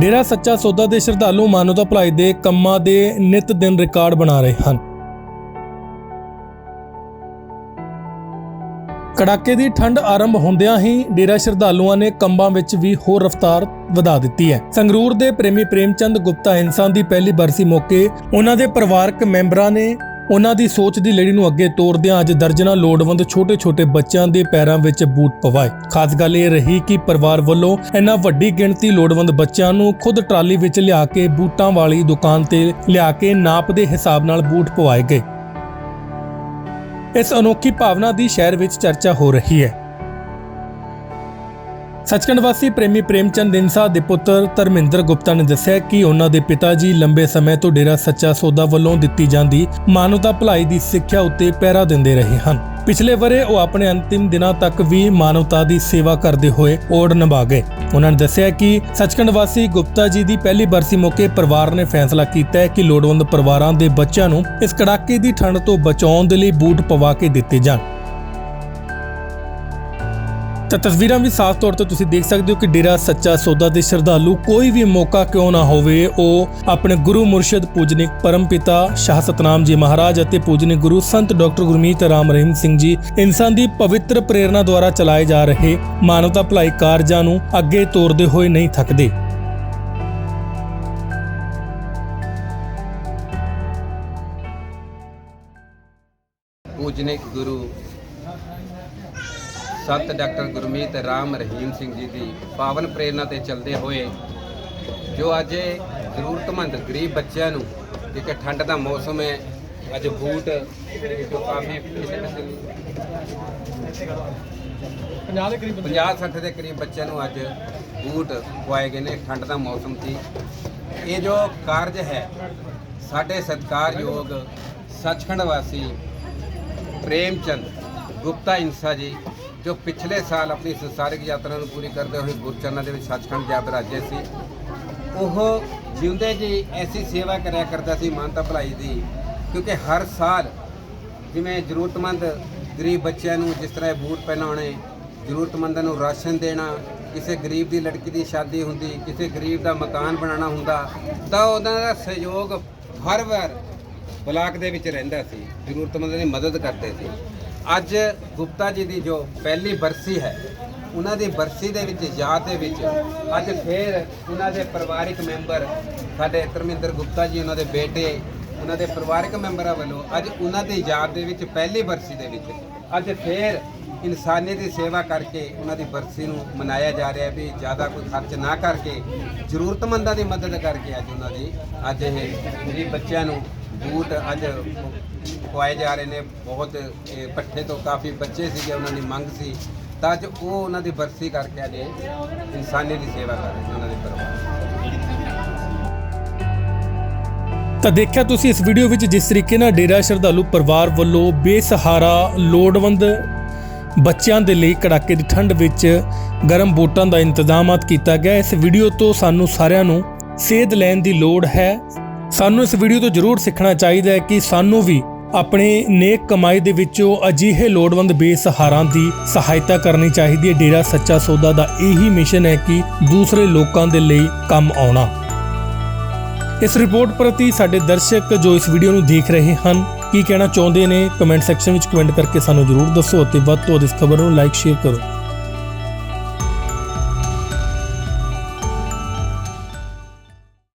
ਡੇਰਾ ਸੱਚਾ ਸੌਦਾ ਦੇ ਸ਼ਰਧਾਲੂ ਮਾਨਵਤਾ ਭਲਾਈ ਦੇ ਕੰਮਾਂ ਦੇ ਨਿਤ ਦਿਨ ਰਿਕਾਰਡ ਬਣਾ ਰਹੇ ਹਨ। ਕੜਾਕੇ ਦੀ ਠੰਡ ਆਰੰਭ ਹੁੰਦਿਆਂ ਹੀ ਡੇਰਾ ਸ਼ਰਧਾਲੂਆਂ ਨੇ ਕੰਬਾਂ ਵਿੱਚ ਵੀ ਹੋਰ ਰਫ਼ਤਾਰ ਵਧਾ ਦਿੱਤੀ ਹੈ। ਸੰਗਰੂਰ ਦੇ ਪ੍ਰੇਮੀ ਪ੍ਰੇਮਚੰਦ ਗੁਪਤਾ ਇਨਸਾਨ ਦੀ ਪਹਿਲੀ ਬਰਸੀ ਮੌਕੇ ਉਹਨਾਂ ਦੇ ਪਰਿਵਾਰਕ ਮੈਂਬਰਾਂ ਨੇ ਉਹਨਾਂ ਦੀ ਸੋਚ ਦੀ ਲੜੀ ਨੂੰ ਅੱਗੇ ਤੋਰਦਿਆਂ ਅੱਜ ਦਰਜਨਾਂ ਲੋੜਵੰਦ ਛੋਟੇ-ਛੋਟੇ ਬੱਚਿਆਂ ਦੇ ਪੈਰਾਂ ਵਿੱਚ ਬੂਟ ਪਵਾਏ। ਖਾਸ ਗੱਲ ਇਹ ਰਹੀ ਕਿ ਪਰਿਵਾਰ ਵੱਲੋਂ ਇਹਨਾਂ ਵੱਡੀ ਗਿਣਤੀ ਲੋੜਵੰਦ ਬੱਚਿਆਂ ਨੂੰ ਖੁਦ ਟਰਾਲੀ ਵਿੱਚ ਲਿਆ ਕੇ ਬੂਟਾਂ ਵਾਲੀ ਦੁਕਾਨ ਤੇ ਲਿਆ ਕੇ ਨਾਪ ਦੇ ਹਿਸਾਬ ਨਾਲ ਬੂਟ ਪਵਾਏ ਗਏ। ਇਸ ਅਨੋਖੀ ਭਾਵਨਾ ਦੀ ਸ਼ਹਿਰ ਵਿੱਚ ਚਰਚਾ ਹੋ ਰਹੀ ਹੈ। ਸੱਚਖੰਡ ਵਾਸੀ ਪ੍ਰੇਮੀ ਪ੍ਰੇਮਚੰਦ ਇਨਸਾ ਦੇ ਪੁੱਤਰ ਧਰਮਿੰਦਰ ਗੁਪਤਾ ਨੇ ਦੱਸਿਆ ਕਿ ਉਹਨਾਂ ਦੇ ਪਿਤਾ ਜੀ ਲੰਬੇ ਸਮੇਂ ਤੋਂ ਡੇਰਾ ਸੱਚਾ ਸੌਦਾ ਵੱਲੋਂ ਦਿੱਤੀ ਜਾਂਦੀ ਮਾਨਵਤਾ ਭਲਾਈ ਦੀ ਸਿੱਖਿਆ ਉੱਤੇ ਪਹਿਰਾ ਦਿੰਦੇ ਰਹੇ ਹਨ। ਪਿਛਲੇ ਵਰੇ ਉਹ ਆਪਣੇ ਅੰਤਿਮ ਦਿਨਾਂ ਤੱਕ ਵੀ ਮਾਨਵਤਾ ਦੀ ਸੇਵਾ ਕਰਦੇ ਹੋਏ ਓੜ ਨਿਭਾ ਗਏ। ਉਹਨਾਂ ਨੇ ਦੱਸਿਆ ਕਿ ਸੱਚਖੰਡ ਵਾਸੀ ਗੁਪਤਾ ਜੀ ਦੀ ਪਹਿਲੀ ਬਰਸੀ ਮੌਕੇ ਪਰਿਵਾਰ ਨੇ ਫੈਸਲਾ ਕੀਤਾ ਹੈ ਕਿ ਲੋੜਵੰਦ ਪਰਿਵਾਰਾਂ ਦੇ ਬੱਚਿਆਂ ਨੂੰ ਇਸ ਕੜਾਕੇ ਦੀ ਠੰਡ ਤੋਂ ਬਚਾਉਣ ਦੇ ਲਈ ਬੂਟ ਪਵਾ ਕੇ ਦਿੱਤੇ ਜਾਣ। ਤਾਂ ਤਸਵੀਰਾਂ ਵੀ ਸਾਫ਼ ਤੌਰ ਤੇ ਤੁਸੀਂ ਦੇਖ ਸਕਦੇ ਹੋ ਕਿ ਡੇਰਾ ਸੱਚਾ ਸੌਦਾ ਦੇ ਸ਼ਰਧਾਲੂ ਕੋਈ ਵੀ ਮੌਕਾ ਕਿਉਂ ਨਾ ਹੋਵੇ, ਉਹ ਆਪਣੇ ਗੁਰੂ ਮੁਰਸ਼ਿਦ ਪੂਜਨਿਕ ਪਰਮਪਿਤਾ ਸ਼ਾਹ ਸਤਨਾਮ ਜੀ ਮਹਾਰਾਜ ਅਤੇ ਪੂਜਨਿਕ ਗੁਰੂ ਸੰਤ ਡਾਕਟਰ ਗੁਰਮੀਤ ਰਾਮ ਰਹੀਮ ਸਿੰਘ ਜੀ ਇਨਸਾਨ ਦੀ ਪਵਿੱਤਰ ਪ੍ਰੇਰਣਾ ਦੁਆਰਾ ਚਲਾਏ ਜਾ ਰਹੇ ਮਾਨਵਤਾ ਭਲਾਈ ਕਾਰਜਾਂ ਨੂੰ ਅੱਗੇ ਤੋਰਦੇ ਹੋਏ ਨਹੀਂ ਥੱਕਦੇ। ਪੂਜਨਿਕ ਗੁਰੂ ਸਤ ਡਾਕਟਰ ਗੁਰਮੀਤ ਰਾਮ ਰਹੀਮ ਸਿੰਘ ਜੀ ਦੀ ਪਾਵਨ ਪ੍ਰੇਰਣਾ ਤੇ ਚੱਲਦੇ ਹੋਏ ਜੋ ਅੱਜ ਜ਼ਰੂਰਤਮੰਦ ਗਰੀਬ ਬੱਚਿਆਂ ਨੂੰ ਕਿਉਂਕਿ ਠੰਡ ਦਾ ਮੌਸਮ ਹੈ ਅੱਜ ਬੂਟ ਜੋ ਕਾਫੀ 50 ਦੇ ਕਰੀਬ 50 60 ਦੇ ਕਰੀਬ ਬੱਚਿਆਂ ਨੂੰ ਅੱਜ ਬੂਟ ਪਵਾਏ ਗਏ ਨੇ ਠੰਡ ਦਾ ਮੌਸਮ ਸੀ। ਇਹ ਜੋ ਕਾਰਜ ਹੈ ਸਾਡੇ ਸਤਿਕਾਰਯੋਗ ਸੱਚਖੰਡ ਵਾਸੀ ਪ੍ਰੇਮਚੰਦ ਗੁਪਤਾ ਇਨਸਾ ਜੀ ਜੋ ਪਿਛਲੇ ਸਾਲ ਆਪਣੀ ਸੰਸਾਰਿਕ ਯਾਤਰਾ ਨੂੰ ਪੂਰੀ ਕਰਦੇ ਹੋਏ ਗੁਰਚਰਨਾਂ ਦੇ ਵਿੱਚ ਸੱਚਖੰਡ ਜਾ ਬਿਰਾਜੇ ਸੀ, ਉਹ ਜਿਉਂਦੇ ਜੀ ਐਸੀ ਸੇਵਾ ਕਰਿਆ ਕਰਦਾ ਸੀ ਮਾਨਤਾ ਭਲਾਈ ਦੀ, ਕਿਉਂਕਿ ਹਰ ਸਾਲ ਜਿਵੇਂ ਜ਼ਰੂਰਤਮੰਦ ਗਰੀਬ ਬੱਚਿਆਂ ਨੂੰ ਜਿਸ ਤਰ੍ਹਾਂ ਬੂਟ ਪਹਿਨਾਉਣੇ, ਜ਼ਰੂਰਤਮੰਦਾਂ ਨੂੰ ਰਾਸ਼ਨ ਦੇਣਾ, ਕਿਸੇ ਗਰੀਬ ਦੀ ਲੜਕੀ ਦੀ ਸ਼ਾਦੀ ਹੁੰਦੀ, ਕਿਸੇ ਗਰੀਬ ਦਾ ਮਕਾਨ ਬਣਾਉਣਾ ਹੁੰਦਾ, ਤਾਂ ਉਹਨਾਂ ਦਾ ਸਹਿਯੋਗ ਹਰ ਵਾਰ ਬਲਾਕ ਦੇ ਵਿੱਚ ਰਹਿੰਦਾ ਸੀ, ਜ਼ਰੂਰਤਮੰਦਾਂ ਦੀ ਮਦਦ ਕਰਦੇ ਸੀ। ਅੱਜ ਗੁਪਤਾ ਜੀ ਦੀ ਜੋ ਪਹਿਲੀ ਬਰਸੀ ਹੈ, ਉਹਨਾਂ ਦੀ ਬਰਸੀ ਦੇ ਵਿੱਚ ਯਾਦ ਦੇ ਵਿੱਚ ਅੱਜ ਫੇਰ ਉਹਨਾਂ ਦੇ ਪਰਿਵਾਰਿਕ ਮੈਂਬਰ ਸਾਡੇ ਧਰਮਿੰਦਰ ਗੁਪਤਾ ਜੀ, ਉਹਨਾਂ ਦੇ ਬੇਟੇ, ਉਹਨਾਂ ਦੇ ਪਰਿਵਾਰਿਕ ਮੈਂਬਰਾਂ ਵੱਲੋਂ ਅੱਜ ਉਹਨਾਂ ਦੀ ਯਾਦ ਦੇ ਵਿੱਚ ਪਹਿਲੀ ਬਰਸੀ ਦੇ ਵਿੱਚ ਅੱਜ ਫੇਰ ਇਨਸਾਨੀਅਤ ਦੀ ਸੇਵਾ ਕਰਕੇ ਉਹਨਾਂ ਦੀ ਬਰਸੀ ਨੂੰ ਮਨਾਇਆ ਜਾ ਰਿਹਾ ਵੀ ਜ਼ਿਆਦਾ ਕੋਈ ਖਰਚ ਨਾ ਕਰਕੇ, ਜ਼ਰੂਰਤਮੰਦਾਂ ਦੀ ਮਦਦ ਕਰਕੇ ਅੱਜ ਉਹਨਾਂ ਦੀ, ਅੱਜ ਇਹ ਗਰੀਬ ਬੱਚਿਆਂ ਨੂੰ ਬੂਟ ਅੱਜ ਖਵਾਏ ਜਾ ਰਹੇ ਨੇ। ਬਹੁਤ, ਇਹ ਪੱਠੇ ਤੋਂ ਕਾਫੀ ਬੱਚੇ ਸੀਗੇ, ਉਹਨਾਂ ਦੀ ਮੰਗ ਸੀ। ਤਾਂ ਅੱਜ ਉਹ ਉਹਨਾਂ ਦੀ ਬਰਸੀ ਕਰਕੇ ਅੱਜ ਇਹ ਦੀ ਸੇਵਾ ਕਰ ਰਹੇ ਨੇ, ਉਹਨਾਂ ਦੇ ਪਰਿਵਾਰ ਤਾਂ ਦੇਖਿਆ ਤੁਸੀਂ ਇਸ ਵੀਡੀਓ ਵਿੱਚ ਜਿਸ ਤਰੀਕੇ ਨਾਲ ਡੇਰਾ ਸ਼ਰਧਾਲੂ ਪਰਿਵਾਰ ਵੱਲੋਂ ਬੇਸਹਾਰਾ ਲੋੜਵੰਦ ਬੱਚਿਆਂ ਦੇ ਲਈ ਕੜਾਕੇ ਦੀ ਠੰਡ ਵਿੱਚ ਗਰਮ ਬੂਟਾਂ ਦਾ ਇੰਤਜ਼ਾਮਾਤ ਕੀਤਾ ਗਿਆ। ਇਸ ਵੀਡੀਓ ਤੋਂ ਸਾਨੂੰ ਸਾਰਿਆਂ ਨੂੰ ਸੇਧ ਲੈਣ ਦੀ ਲੋੜ ਹੈ। ਸਾਨੂੰ ਇਸ ਵੀਡੀਓ ਤੋਂ ਜ਼ਰੂਰ ਸਿੱਖਣਾ ਚਾਹੀਦਾ ਹੈ ਕਿ ਸਾਨੂੰ ਵੀ ਆਪਣੇ ਨੇਕ ਕਮਾਈ ਦੇ ਵਿੱਚੋਂ ਅਜਿਹੇ ਲੋੜਵੰਦ ਬੇਸਹਾਰਾਂ ਦੀ ਸਹਾਇਤਾ ਕਰਨੀ ਚਾਹੀਦੀ ਹੈ। ਡੇਰਾ ਸੱਚਾ ਸੌਦਾ ਦਾ ਇਹੀ ਮਿਸ਼ਨ ਹੈ ਕਿ ਦੂਸਰੇ ਲੋਕਾਂ ਦੇ ਲਈ ਕੰਮ ਆਉਣਾ। ਇਸ ਰਿਪੋਰਟ ਪ੍ਰਤੀ ਸਾਡੇ ਦਰਸ਼ਕ ਜੋ ਇਸ ਵੀਡੀਓ ਨੂੰ ਦੇਖ ਰਹੇ ਹਨ, ਕੀ ਕਹਿਣਾ ਚਾਹੁੰਦੇ ਨੇ, ਕਮੈਂਟ ਸੈਕਸ਼ਨ ਵਿੱਚ ਕਮੈਂਟ ਕਰਕੇ ਸਾਨੂੰ ਜਰੂਰ ਦੱਸੋ ਅਤੇ ਵੱਧ ਤੋਂ ਵੱਧ ਇਸ ਖਬਰ ਨੂੰ ਲਾਈਕ ਸ਼ੇਅਰ ਕਰੋ।